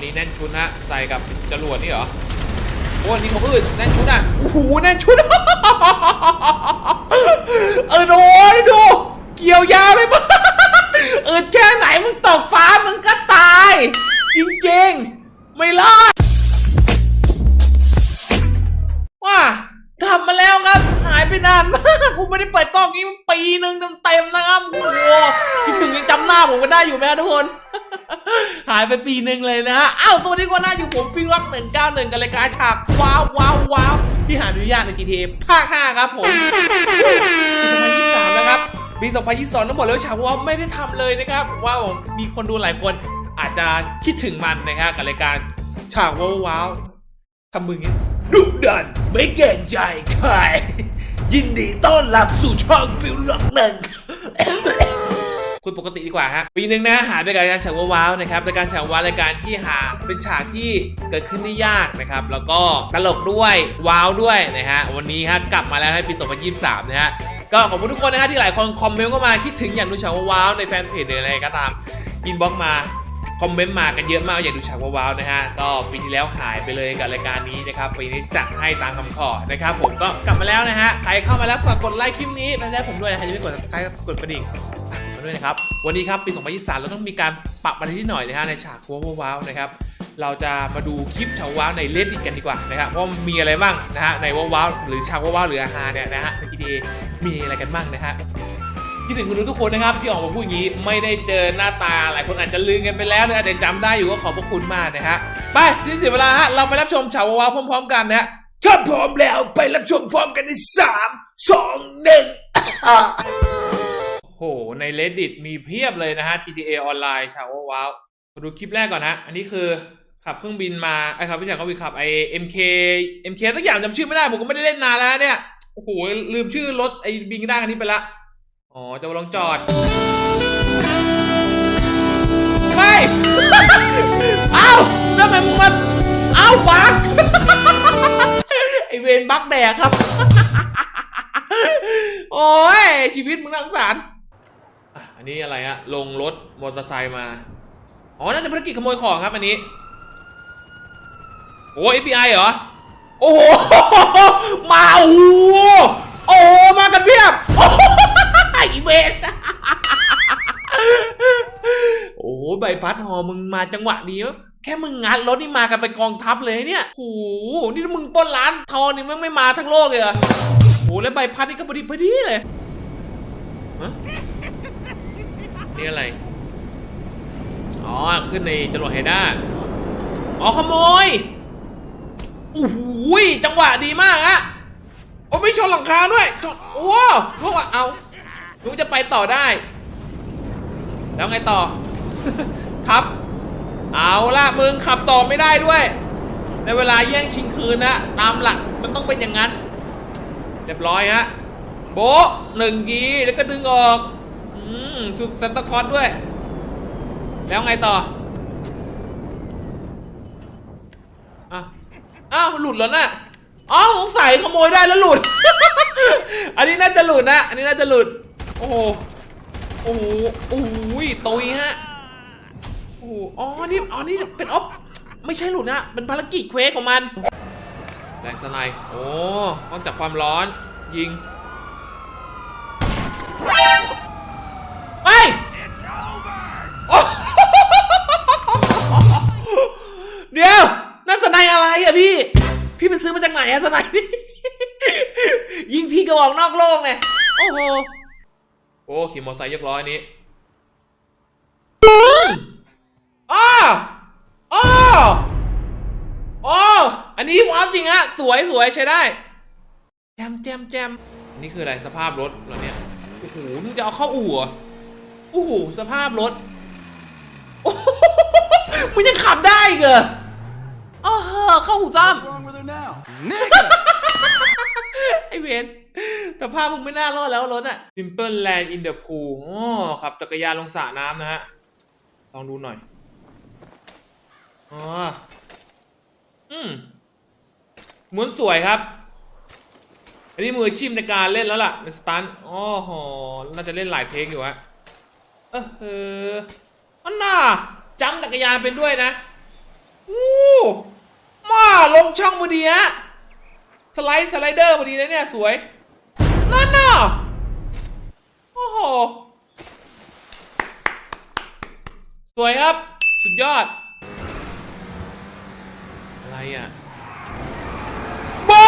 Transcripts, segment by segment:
อันนี้แน่นชุดฮะใส่กับจรวดนี่เหรอโอ้นี่ของอื่นแน่นชุดอะโอ้โหแน่นชุดเออโดยดู เกี่ยวยาวเลยมั้งเออแค่ไหนมึงตกฟ้ามึงก็ตาย จริงๆ ไม่รอด ทำมาแล้วครับ หายไปนานมากผมไม่ได้เปิดกล้องนี้ปีหนึ่งเต็มๆนะครับโอ้โหคิดถึงยังจำหน้าผมกันได้อยู่ไหมทุกคน หายไปปีหนึ่งเลยนะฮะอ้าวสวัสดีคนหน้าอยู่ผมฟิงล็อกหนึ่งเก้าหนึ่งกันรายการฉากว้าวว้าวว้าวที่หาอนุญาตใน GTA ภาค5ครับผมปี2023แล้วครับปี2022ทั้งหมดแล้วฉากว้าวไม่ได้ทำเลยนะครับผมว่าผมมีคนดูหลายคนอาจจะคิดถึงมันนะครับกับรายการฉากว้าวว้าวทำมืองนี้ ดัน ไม่เกรงใจใคร ยินดีต้อนรับสู่ช่องฟิลล็อกหนึ่งคุยปกติดีกว่าฮะปีหนึ่งนะหาด้วยกันรายการฉากว้าวๆนะครับรายการฉากว้าวรายการที่หาเป็นฉากที่เกิดขึ้นได้ยากนะครับ แล้วก็ตลกด้วยว้าวด้วยนะฮะวันนี้ฮะกลับมาแล้วให้ปี2023นะฮะก็ขอบคุณทุกคนนะฮะที่หลายคนคอมเมนต์เข้ามาคิดถึงอย่ากดูฉากว้าวในแฟนเพจหรืออะไรก็ตามอินบ็อกมา คอมเมนต์มากันเยอะมากอยากดูฉากว้าวๆนะฮะก็ปีที่แล้วหายไปเลยกับรายการนี้นะครับปีนี้จัดให้ตามคำขอนะครับผมก็กลับมาแล้วนะฮะใครเข้ามาแล้วฝากกดไลค์คลิปนี้นะได้ผมด้วยนะใครยังไม่กด subscribe กดกระดิ่งฝากมาด้วยนะครับวันนี้ครับปี 2023 เราต้องมีการปรับอะไรนิดหน่อยนะฮะในฉากว้าวๆนะครับเราจะมาดูคลิปฉากว้าวในเลดดิกันดีกว่านะครับว่ามีอะไรบ้างนะฮะในว้าวๆหรือฉากว้าวๆหรืออาหารเนี่ยนะฮะใน GTA มีอะไรกันบ้างนะฮะ คิดถึงคุณดูทุกคนนะครับ ที่ออกมาพูดอย่างนี้ไม่ได้เจอหน้าตาหลายคนอาจจะลืมกันไปแล้วหรืออาจจะจำได้อยู่ก็ขอบพระคุณมากนะฮะไปที่เสียเวลาฮะเราไปรับชมฉากว้าวๆพร้อม ๆ กันนะฮะถ้าพร้อมแล้วไปรับชมพร้อมกันในสามสองหนึ่งโหใน reddit มีเพียบเลยนะฮะ GTA ออนไลน์ฉากว้าวๆมาดูคลิปแรกก่อนนะอันนี้คือขับเครื่องบินมาไอ้ครับพี่จักรก็วิขับไอ้ MK MK สักอย่างจำชื่อไม่ได้ผมก็ไม่ได้เล่นนานแล้วเนี่ยโอ้โหลืมชื่อรถไอ้บิงด้าคันนี้ไปละ อ๋อจะมาลองจอดไม่เอ้าแล้วทำไมมึงมันเอ้าบักไอเวนบักแดกครับ โอ้ยชีวิตมึงน่าสงสารอะอันนี้อะไรฮะลงรถมอเตอร์ไซค์มา อ๋อ น่าจะภารกิจขโมยของครับอันนี้ โอ้ FBI เหรอ โอ้โห มาโอ้โหโอ้โหมากันเพียบโอ้โห อีเวนโอ้ใบพัดหอมึงมาจังหวะดีวะแค่มึงงัดรถนี่มากันไปกองทัพเลยเนี่ยโอ้นี่มึงป้นร้านทองนี่มึงไม่มาทั้งโลกเลยเหรอโอ้แล้วใบพัดนี่ก็พอดีพอดีเลยนี่อะไร อ๋อ ขึ้นในจรวดไฮด้า อ๋อ ขโมยโอ้โหจังหวะดีมากอะโอ้ไม่ชนหลังคาด้วยชนโอ้ลูกว่าเอา ลูกจะไปต่อได้ แล้วไงต่อทับ เอาละมึงขับต่อไม่ได้ด้วย ในเวลาแย่งชิงคืนนะตามหลักมันต้องเป็นอย่างนั้น เรียบร้อยฮะโบะหนึ่งกีแล้วก็ดึงออก อืมสุดซันตาคลอสด้วย แล้วไงต่ออะอ้าวหลุดแล้วน่ะอ๋อสงสัยขโมยได้แล้วหลุด อันนี้น่าจะหลุดนะ อันนี้น่าจะหลุด โอ้โหโอ้โหโอ้โหตุยฮะโอ้โหอ๋อนี่อ๋อนี่เป็นออฟไม่ใช่หลุดนะเป็นภารกิจเควสของมันแรงสไนด์โอ้ต้องจับความร้อนยิงไปเดี๋ยวนั่นสไนอะไรอะพี่ พี่ไปซื้อมาจากไหนอะสไนนี่ยิงทีกระบอกนอกโลกไงโอ้โห อ้ขี่มอเตอร์ไซค์ยกล้ออันนี้อ้ออ้ออ้ออันนี้ว้าวจริงฮะสวยสวยใช้ได้ แจมแจมแจมอันนี่คืออะไรสภาพรถเหราเนี่ยโอ้โหมึงจะเอาเข้าอู่เหรอโอ้โหสภาพรถโอ้โหมึงยังขับได้อีกเหรออ้าวเข้าหูตั้ม What's wrong with her now? Nigga! ไอเวน แต่ภาพมึงไม่น่ารอดแล้วรถอะ Simple Land in the Pool อ๋อขับจักรยานลงสระน้ำนะฮะ ลองดูหน่อย อ๋อ อืมหมุนสวยครับ อันนี้มืออาชีพในการเล่นแล้วล่ะ ในสตันอ๋อโหน่าจะเล่นหลายเทคอยู่ฮะ เออเอออันน่าจำจักรยานเป็นด้วยนะอู้มาลงช่องพอดีฮะ สไลด์สไลเดอร์พอดีนะเนี่ย สวย นั่นน่ะ โอ้โห สวยครับ สุดยอด อะไรอะบ้า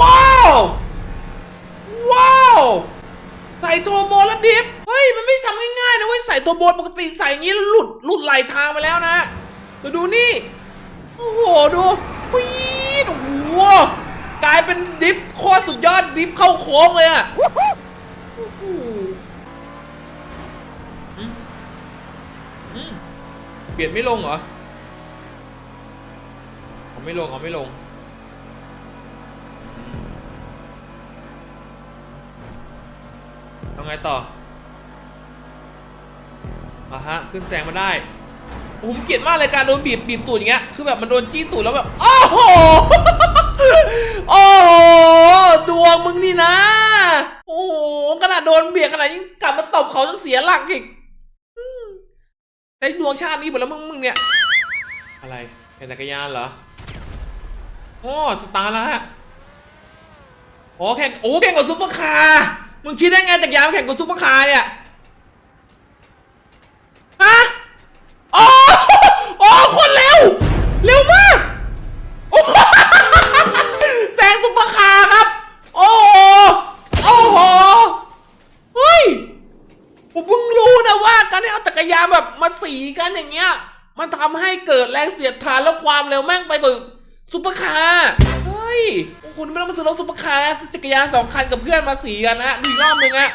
ว้าว ว้าว ใส่ตัวโบนแล้วดิฟ เฮ้ย มันไม่ทำง่ายๆนะเว้ย ใส่ตัวโบนปกติใส่อย่างนี้แล้วหลุด หลุดไหลทางมาแล้วนะมาดูนี่ โอ้โห ดูปี๊ดโอ้โห กลายเป็นดิฟโคตรสุดยอดดิฟเข้าโค้งเลยอะเปลี่ยนไม่ลงเหรอเอาไม่ลงเอาไม่ลง ทำไงต่ออะฮะ ขึ้นแซงมาได้ผมเกลียดมากเลยการโดนบีบบีบตูดอย่างเงี้ย คือแบบมันโดนจี้ตูดแล้วแบบ โอ้โห โอ้โหดวงมึงนี่นะ โอ้โหขนาดโดนเบียดขนาดยังกลับมาตบเขาจนเสียหลักอีกได้ดวงชาตินี้หมดแล้วมึงมึงเนี่ย อะไรเป็นจักรยานเหรอโอ้สตาร์แล้วฮะโอ้แข่งโอ้แข่งกับซุปเปอร์คาร์มึงคิดได้ไงจากรยามแข่งกับซุปเปอร์คาร์เนี่ย กรยานสองคันกับเพื่อนมาสีกันนะดูอีกรอบหนึ่งอะ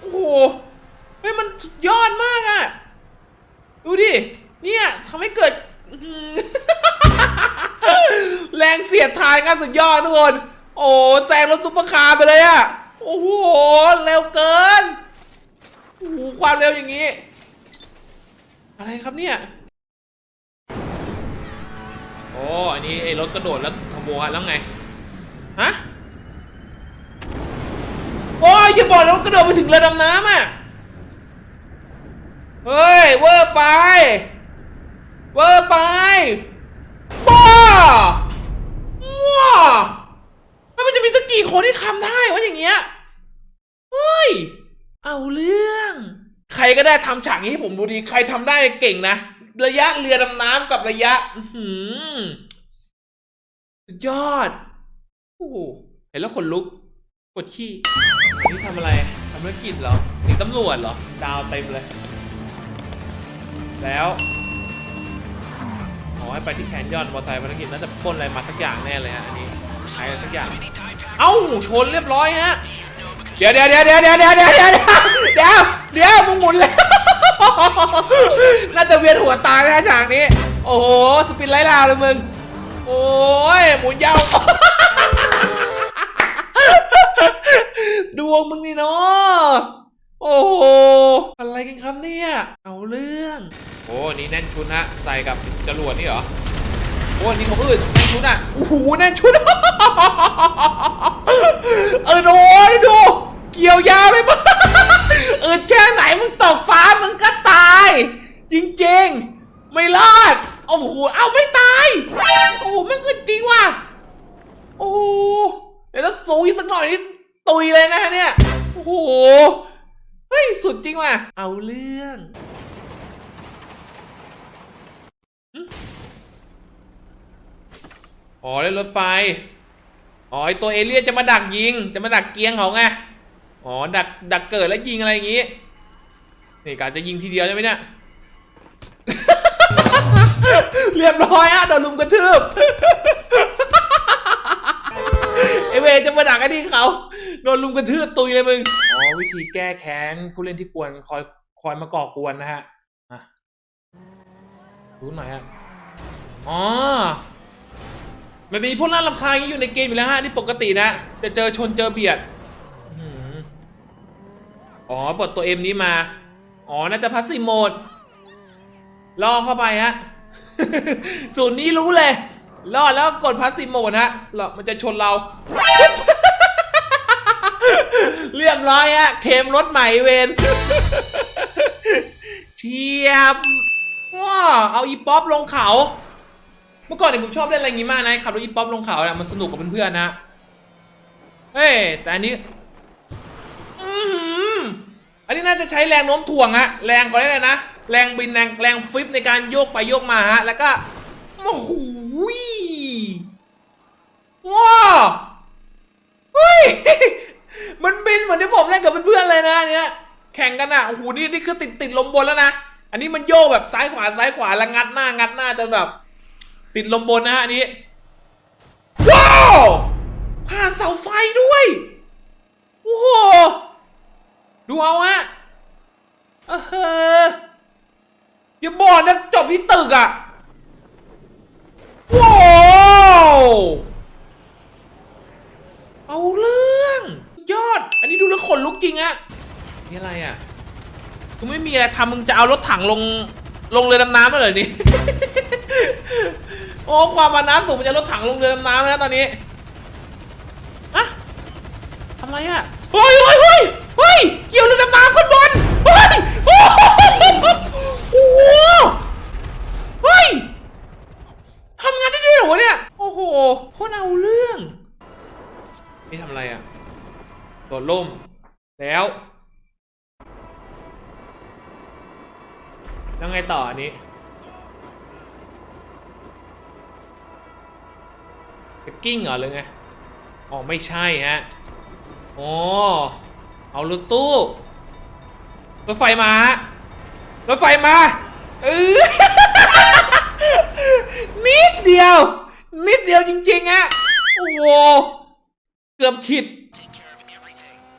โอ้โหเฮ้ยมันสุดยอดมากอะดูดิ เนี่ยทำให้เกิดอื้อหือแรงเสียดทานกันสุดยอดทุกคน โอ้แซงรถซุปเปอร์คาร์ไปเลยอะโอ้โห เร็วเกินโอ้โหความเร็วอย่างนี้ อะไรครับเนี่ยโอ้อันนี้ไอ้รถกระโดดแล้วขโมยแล้วไง ฮะ โอ้ยอย่าบอกนะว่ากระโดดไปถึงเรือดำน้ำอะ เฮ้ย เวอร์ไป เวอร์ไปบ้าว้าแล้วมันจะมีสักกี่คนที่ทำได้วะอย่างเงี้ย เฮ้ย เอาเรื่อง ใครก็ได้ทำฉากนี้ให้ผมดูดี ใครทำได้เก่งนะ ระยะเรือดำน้ำกับระยะ หือสุดยอด โอ้โหเห็นแล้วขนลุก กดขี้นนี้ทำอะไรทำธุรกิจเหรอหนีตำรวจเหรอ ดาวเต็มเลย แล้วขอให้ไปที่แคนยอนมอเตอร์ไซค์ภารกิจน่าจะปล้นอะไรมาสักอย่างแน่เลยฮะอันนี้ใช้อะไรสักอย่าง เอ้าชนเรียบร้อยฮะ เดี๋ยวเดี๋ยวเดี๋ยวเดี๋ยวเดี๋ยวเดี๋ยวเดี๋ยวเดี๋ยวเดี๋ยวเดี๋ยวมึงหมุนเลยน่าจะเวียนหัวตายนะฉากนี้ โอ้โห สปินไล่ลาวเลยมึง โอ้ยหมุนยาว ดวงมึงนี่เนาะโอ้โหอะไรกันครับเนี่ย เอาเรื่อง โอ้นี่แน่นชุดฮะใส่กับจรวดนี่เหรอโอ้นี่ของอื่นแน่นชุดอะโอ้โหแน่นชุด ไฟ อ๋อไอตัวเอเลี่ยนจะมาดักยิง จะมาดักเกียงเขาไง อ๋อ ดัก ดักเกิดแล้วยิงอะไรอย่างงี้ นี่การจะยิงทีเดียวใช่ไหมเนี่ย เรียบร้อยอะโดนลุมกระทืบไอเวจะมาดักไอ้นี่เขาโดนลุมกระทืบตุยเลยมึง อ๋อวิธีแก้แค้นผู้เล่นที่กวนคอยคอยมาก่อกวนนะฮะ อะรู้หน่อยฮะ อ๋อ มันมีพวกน่ารำคาญอย่างนี้อยู่ในเกมอยู่แล้วฮะนี่ปกตินะ จะเจอชนเจอเบียดอื้อหืออ๋อปลดตัวเอ็มนี้มา อ๋อ น่าจะพัสซีโหมดล่อเข้าไปฮะ สูตรนี้รู้เลยล่อแล้วกดพัสซีโหมดฮะหรอมันจะชนเรา เรียบร้อยฮะเข็มรถใหม่เวน เชียบว้าเอาอีป๊อปลงเขา เมื่อก่อนเนี่ยผมชอบเล่นอะไรงี้มากนะขับรถอีป๊อปลงเขาเนี่ยมันสนุกกับเพื่อนๆนะ เฮ้ยแต่อันนี้อืมอันนี้น่าจะใช้แรงโน้มถ่วงฮะแรงกว่าได้เลยนะแรงบินแรงแรงฟลิปในการโยกไปโยกมาฮะแล้วก็โอ้โหว้าวเฮ้ยมันบินเหมือนที่ผมเล่นกับเพื่อนๆเลยนะเนี้ยแข่งกันอะโอ้โหนี่นี่คือติดติดลมบนแล้วนะอันนี้มันโยกแบบซ้ายขวาซ้ายขวาแล้วงัดหน้างัดหน้าจนแบบ ติดลมบนนะฮะอันนี้ ว้าวผ่านเสาไฟด้วย โอ้โห ดูเอาฮะเออเฮ้ออย่าบอกนะจบที่ตึกอะว้าวเอาเรื่องยอด อันนี้ดูแล้วขนลุกจริงอะนี่อะไรอะกูไม่มีอะไรทำมึงจะเอารถถังลงลงเรือดำน้ำแล้วเหรอนี่ โอ้ความมาน้ำสูงมันจะเอารถถังลงเรือดำน้ำแล้วนะตอนนี้อะทำไรอะเฮ้ยเฮ้ยเฮ้ยเฮ้ยเกี่ยวเรือดำน้ำขึ้นบนเฮ้ยโอ้โหโอ้โหเฮ้ยทำงานได้ด้วยเหรอวะเนี่ยโอ้โหโคตรเอาเรื่องนี่ทำอะไรอะโดดล่มแล้วแล้วไงต่ออันนี้ จะ กิ้งเหรอหรือไงอ๋อไม่ใช่ฮะอ๋อเอารถตู้รถไฟมาฮะรถไฟมาเออนิดเดียว นิดเดียวจริงๆฮะโอ้โหเกือบขิด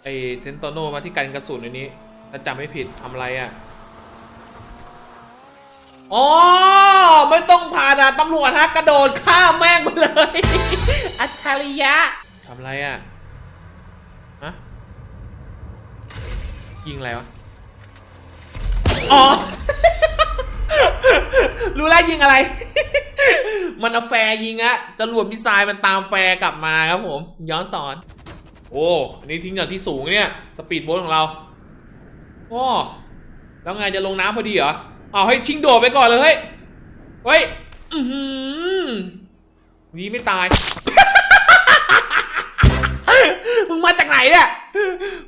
ไอเซนโตโนมาที่กันกระสุนในนี้ถ้าจำไม่ผิดทำอะไรอะ อ๋อ ไม่ต้องผ่านอะตำรวจฮะกระโดดข้ามแม่งไปเลย อัจฉริยะทำอะไรอะฮะยิงอะไรวะ อ๋อ รู้แล้วยิงอะไร มันเอาแฟร์ยิงอะจรวดมิสไซล์มันตามแฟร์กลับมาครับผม ย้อนสอน โอ้อันนี้ทิ้งจากที่สูงเนี่ย สปีดโบ๊ทของเราโอ้แล้วไงจะลงน้ำพอดีเหรอ เอาให้ชิงโดดไปก่อนเลยเฮ้ยเฮ้ยอือหือนี่ไม่ตาย มึงมาจากไหนเนี่ย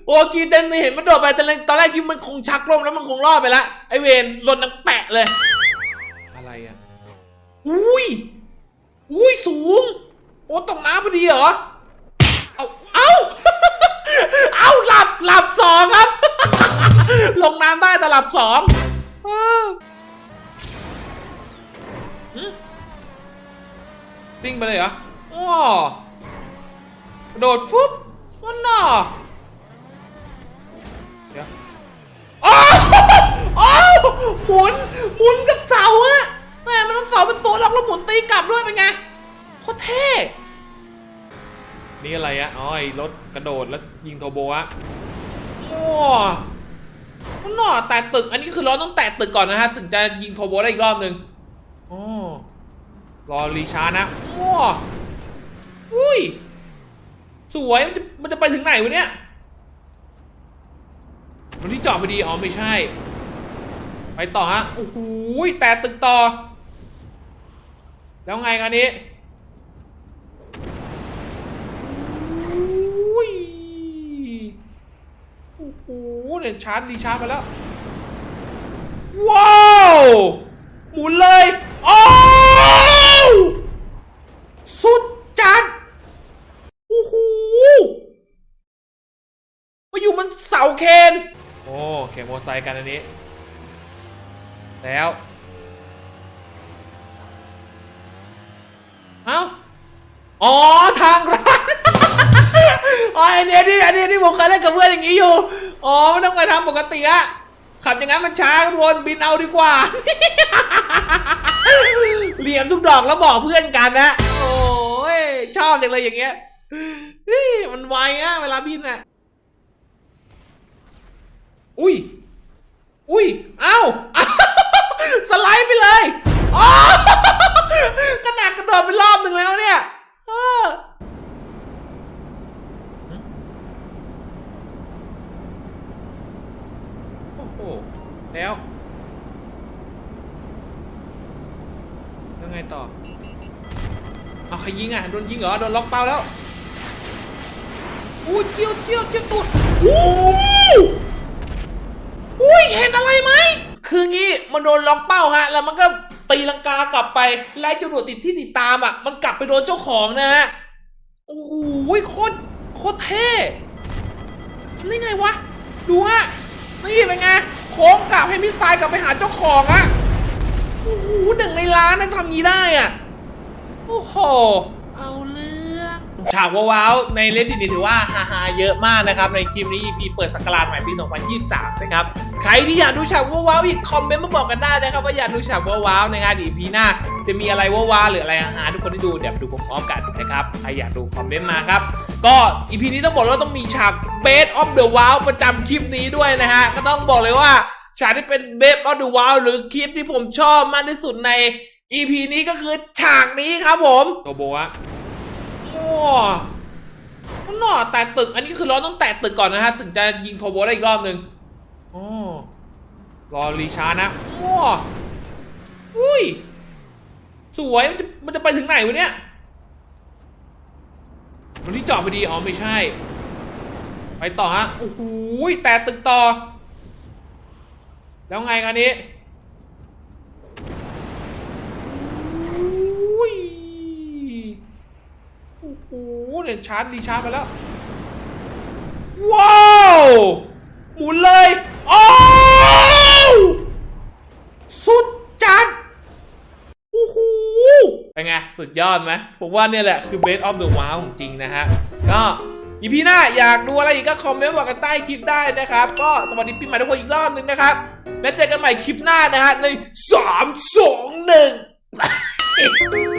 โอ้กีเตนเห็นมันโดดไปแต่ตอนแรกคิดมันคงชักลมแล้วมันคงรอดไปแล้วไอเวนหล่นนังแปะเลย อะไรอะอุ้ยอุ้ยสูง โอ้ตกน้ำพอดีเหรอเอาเอาเอาหลับหลับสองครับ ลงน้ำได้แต่หลับสอง ติ้งไปเลยเหรออ้อกระโดดฟุ๊บวันน่ะเดี๋ยวอ้าวอ้าวหมุน หมุนกับเสาอะแม่มันต้องเสาเป็นตัวล็อกแล้วหมุนตีกลับด้วยเป็นไงโคตรเท่นี่อะไรอะอ๋อไอ้รถกระโดดแล้วยิงโทโบอะโอ้มัน หน่อแตะตึก อันนี้คือเราต้องแตะตึกก่อนนะฮะ ถึงจะยิงโทโบได้อีกรอบหนึ่งโอ้รอรีชาร์นะโอ้อุ้ย สวย มันจะมันจะไปถึงไหนวะเนี่ยมันที่จอดพอดี อ๋อ ไม่ใช่ ไปต่อฮะ โอ้โหแตะตึกต่อ แล้วไงกันนี้ อุ้ยโอ้โห เนี่ยชาร์จรีชาร์จมาแล้ว ว้าวหมุนเลยโอ้าวสุดจัดโอ้โหมาอยู่มันเสาเคนโอ้แข่งมอเตอร์ไซค์กันอันนี้ แล้วเอ้าอ๋อ ทางร้านอ๋อไอเนี้ยนี่อันนี้ที่ผมเคยเล่นกับเพื่อนอย่างนี้อยู่ อ๋อไม่ต้องไปทำปกติอะขับอย่างนั้นมันช้าทุกคนบินเอาดีกว่า เหลี่ยมทุกดอกแล้วบอกเพื่อนกันนะ โอ้ยชอบจังเลยอย่างเงี้ยมันไวอะเวลาบินอะอุ้ย อุ้ย เอ้า สไลด์ไปเลย อ๋อขนาดกระโดดไปรอบหนึ่งแล้วเนี่ย เออโห แล้วแล้วไงต่อเอาใครยิงอะโดนยิงเหรอโดนล็อกเป้าแล้วอู้เจียวเจียวเจียวตุดอู้อุ้ยเห็นอะไรไหมคืองี้มันโดนล็อกเป้าฮะแล้วมันก็ตีลังกากลับไปไล่จรวดติดที่ติดตามอะ มันกลับไปโดนเจ้าของนะฮะโอ้โหโคตรโคตรเท่นี่ไงวะ ดูฮะนี่เป็นไง ค้งกลับให้มิสไซล์กลับไปหาเจ้าของอะโอ้โหหนึ่งในล้านนั่นทำงี้ได้อะโอ้โห ฉากว้าวๆในเลนดินี่ถือว่าฮาๆเยอะมากนะครับในคลิปนี้ EP เปิดสักราชใหม่ปี 2023 นะครับ ใครที่อยากดูฉากว้าวๆอีกคอมเมนต์มาบอกกันได้นะครับว่าอยากดูฉากว้าวๆนะครับอีพีหน้าจะมีอะไรว้าวๆหรืออะไรฮาทุกคนที่ดูเดี๋ยวดูพร้อมๆกันนะครับใครอยากดูคอมเมนต์มาครับก็อีพีนี้ต้องบอกว่าต้องมีฉาก Best of the Wow ประจำคลิปนี้ด้วยนะฮะก็ต้องบอกเลยว่าฉากที่เป็น Best of the Wow หรือคลิปที่ผมชอบมากที่สุดใน EP นี้ก็คือฉากนี้ครับผมโตโบะ โอ้หน่อแตะตึก อันนี้คือเราต้องแตะตึกก่อนนะฮะ ถึงจะยิงโทโบได้อีกรอบหนึ่งโอ้รอรีชาร์นะโอ้อุ้ย สวย มันจะมันจะไปถึงไหนวะเนี่ย มันที่จอดพอดี อ๋อ ไม่ใช่ ไปต่อฮะ โอ้โหแต่ตึกต่อ แล้วไงกันนี้อุ้ยโอ้โห เนี่ยชาร์จดีชาร์จไปแล้ว ว้าวหมุนเลยโอ้วสุดจัดโอ้โหเป็นไง สุดยอดไหมผมว่าเนี่ยแหละคือ best of the wow ของจริงนะฮะ ก็อีพีหน้าอยากดูอะไรอีกก็คอมเมนต์บอกกันใต้คลิปได้นะครับ ก็สวัสดีปีใหม่ทุกคนอีกรอบหนึ่งนะครับ แล้วเจอกันใหม่คลิปหน้านะฮะใน3 2 1